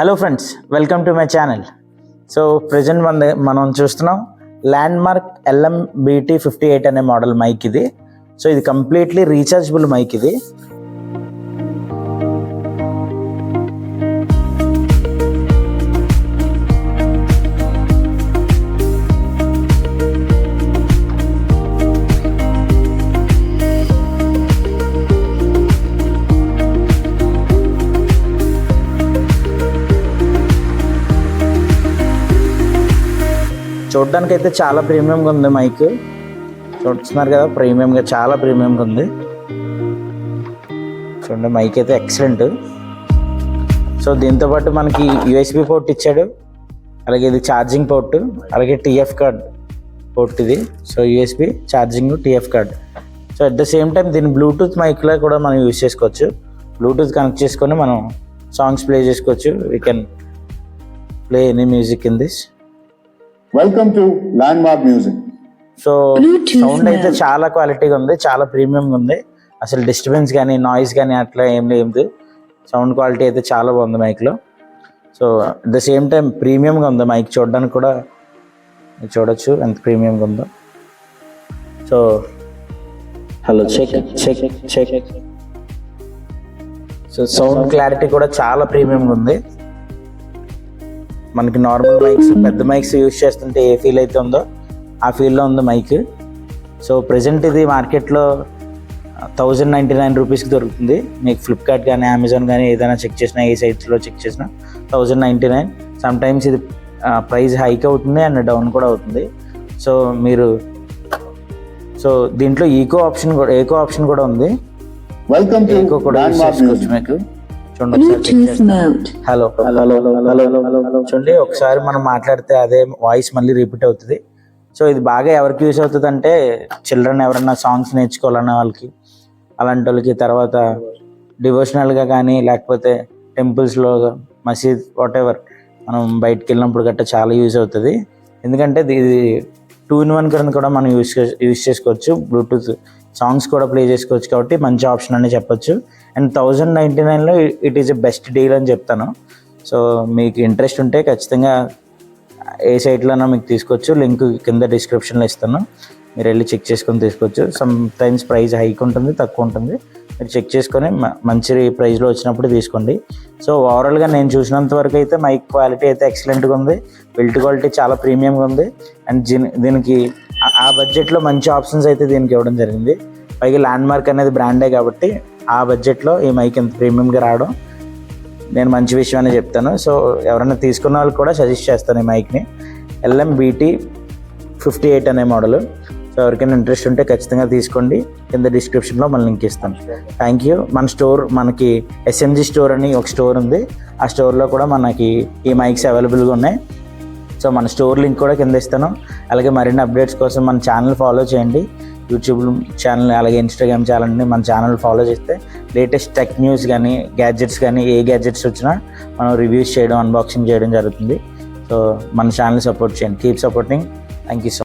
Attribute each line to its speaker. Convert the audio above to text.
Speaker 1: Hello friends welcome to my channel so present మన మనం చూస్తున్నాం Landmark LM BT fifty eight అనే model mic ఇది. సో ఇది కంప్లీట్లీ రీఛార్జబుల్ మైక్ ఇది. చూడడానికి అయితే చాలా ప్రీమియంగా ఉంది మైక్. చూస్తున్నారు కదా ప్రీమియంగా చాలా ప్రీమియంగా ఉంది. చూడండి మైక్ అయితే ఎక్సలెంట్. సో దీంతో పాటు మనకి యూఎస్బి పోర్ట్ ఇచ్చాడు. అలాగే ఇది ఛార్జింగ్ పోర్ట్ అలాగే టీఎఫ్ కార్డ్ పోర్ట్ ఇది. So USB charging TF card. So at the same time దీని బ్లూటూత్ మైక్లో కూడా మనం యూజ్ చేసుకోవచ్చు. బ్లూటూత్ కనెక్ట్ చేసుకొని మనం సాంగ్స్ ప్లే చేసుకోవచ్చు. We can play any music in this
Speaker 2: Welcome to Landmark Music.
Speaker 1: So
Speaker 3: Bluetooth
Speaker 1: sound అయితే. చాలా క్వాలిటీగా ఉంది చాలా ప్రీమియంగా ఉంది. అసలు డిస్టర్బెన్స్ కానీ నాయిస్ కానీ అట్లా ఏం లేదు. సౌండ్ క్వాలిటీ అయితే చాలా బాగుంది మైక్లో so at the same time ప్రీమియంగా ఉంది మైక్ చూడడానికి కూడా. మీరు చూడొచ్చు ఎంత ప్రీమియంగా ఉందో. So hello check check check so sound clarity కూడా చాలా ప్రీమియంగా ఉంది. మనకి నార్మల్ మైక్స్ పెద్ద మైక్స్ యూజ్ చేస్తుంటే ఏ ఫీల్ అయితే ఉందో ఆ ఫీల్లో ఉంది మైక్ సో ప్రజెంట్ ఇది మార్కెట్లో థౌజండ్ నైంటీ నైన్ రూపీస్కి దొరుకుతుంది. మీకు ఫ్లిప్కార్ట్ కానీ అమెజాన్ కానీ ఏదైనా చెక్ చేసినా ఏ సైట్స్లో చెక్ చేసినా thousand ninety nine some times ఇది ప్రైస్ హైక్ అవుతుంది అండ్ డౌన్ కూడా అవుతుంది. సో మీరు సో దీంట్లో ఈకో ఆప్షన్ కూడా ఏకో ఆప్షన్ కూడా ఉంది.
Speaker 2: To
Speaker 1: ఏకో కూడా. మీకు. చూడండి. హలో హలో హలో హలో చూడండి ఒకసారి మనం మాట్లాడితే అదే వాయిస్ మళ్ళీ రిపీట్ అవుతుంది. సో ఇది బాగా ఎవరికి యూస్ అవుతుంది అంటే చిల్డ్రన్ ఎవరైనా సాంగ్స్ నేర్చుకోవాలన్న వాళ్ళకి అలాంటి వాళ్ళకి తర్వాత డివోషనల్గా కానీ లేకపోతే టెంపుల్స్లో మసీద్ వాట్ ఎవర్ మనం బయటకు వెళ్ళినప్పుడు గట్టా చాలా యూజ్ అవుతుంది. ఎందుకంటే ఇది టూ ఇన్ వన్ కింద కూడా మనం యూస్ యూస్ చేసుకోవచ్చు. బ్లూటూత్ సాంగ్స్ కూడా ప్లే చేసుకోవచ్చు కాబట్టి మంచి ఆప్షన్ అని చెప్పొచ్చు. అండ్ థౌజండ్ నైంటీ నైన్లో it is a best deal అని చెప్తాను. సో మీకు ఇంట్రెస్ట్ ఉంటే ఖచ్చితంగా ఏ సైట్లోనో మీకు తీసుకోవచ్చు. లింక్ కింద డిస్క్రిప్షన్లో ఇస్తాను. మీరు వెళ్ళి చెక్ చేసుకొని తీసుకోవచ్చు. సమ్ టైమ్స్ ప్రైస్ హైక్ ఉంటుంది తక్కువ ఉంటుంది. మీరు చెక్ చేసుకొని మ- మంచి ప్రైస్లో వచ్చినప్పుడు తీసుకోండి. సో ఓవరాల్గా నేను చూసినంత వరకు అయితే మైక్ క్వాలిటీ అయితే ఎక్సలెంట్గా ఉంది. బిల్ట్ క్వాలిటీ చాలా ప్రీమియంగా ఉంది. అండ్ దీని- దీనికి ఆ- బడ్జెట్లో మంచి ఆప్షన్స్ అయితే దీనికి ఇవ్వడం జరిగింది. పైగా ల్యాండ్ మార్క్ అనేది బ్రాండే కాబట్టి ఆ బడ్జెట్లో ఈ మైక్ ఎంత ప్రీమియంగా రావడం నేను మంచి విషయం అని చెప్తాను. సో ఎవరైనా తీసుకున్న వాళ్ళకి కూడా సజెస్ట్ చేస్తాను ఈ మైక్ని ఎల్ఎం బీటీ ఫిఫ్టీ ఎయిట్ అనే మోడల్ సో ఎవరికైనా ఇంట్రెస్ట్ ఉంటే ఖచ్చితంగా తీసుకోండి. కింద డిస్క్రిప్షన్లో మన లింక్ ఇస్తాను. థ్యాంక్ యూ మన స్టోర్ మనకి ఎస్ఎంజీ స్టోర్ అని ఒక స్టోర్ ఉంది. ఆ స్టోర్లో కూడా మనకి ఈ మైక్స్ అవైలబుల్గా ఉన్నాయి. సో మన స్టోర్ లింక్ కూడా కింద ఇస్తాను. అలాగే మరిన్ని అప్డేట్స్ కోసం మన ఛానల్ ఫాలో చేయండి. యూట్యూబ్ ఛానల్ అలాగే ఇన్స్టాగ్రామ్ ఛానల్ని మన ఛానల్ ఫాలో చేస్తే లేటెస్ట్ టెక్ న్యూస్ కానీ గ్యాడ్జెట్స్ కానీ ఏ గ్యాడ్జెట్స్ వచ్చినా మనం రివ్యూస్ చేయడం అన్బాక్సింగ్ చేయడం జరుగుతుంది. సో మన ఛానల్ సపోర్ట్ చేయండి. Keep supporting thank you so